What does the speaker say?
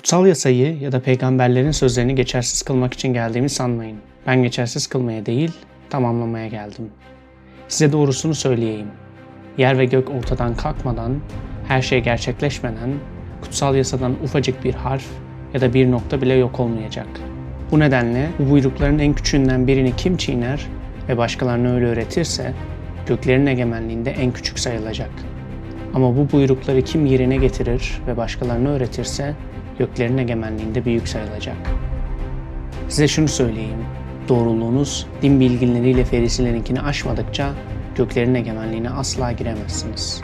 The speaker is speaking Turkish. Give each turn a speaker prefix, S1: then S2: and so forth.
S1: Kutsal yasayı ya da peygamberlerin sözlerini geçersiz kılmak için geldiğimi sanmayın. Ben geçersiz kılmaya değil, tamamlamaya geldim. Size doğrusunu söyleyeyim. Yer ve gök ortadan kalkmadan, her şey gerçekleşmeden, kutsal yasadan ufacık bir harf ya da bir nokta bile yok olmayacak. Bu nedenle bu buyrukların en küçüğünden birini kim çiğner ve başkalarına öyle öğretirse, göklerin egemenliğinde en küçük sayılacak. Ama bu buyrukları kim yerine getirir ve başkalarına öğretirse, göklerin egemenliğinde büyük sayılacak. Size şunu söyleyeyim, doğruluğunuz din bilginleriyle ferisilerinkini aşmadıkça göklerin egemenliğine asla giremezsiniz.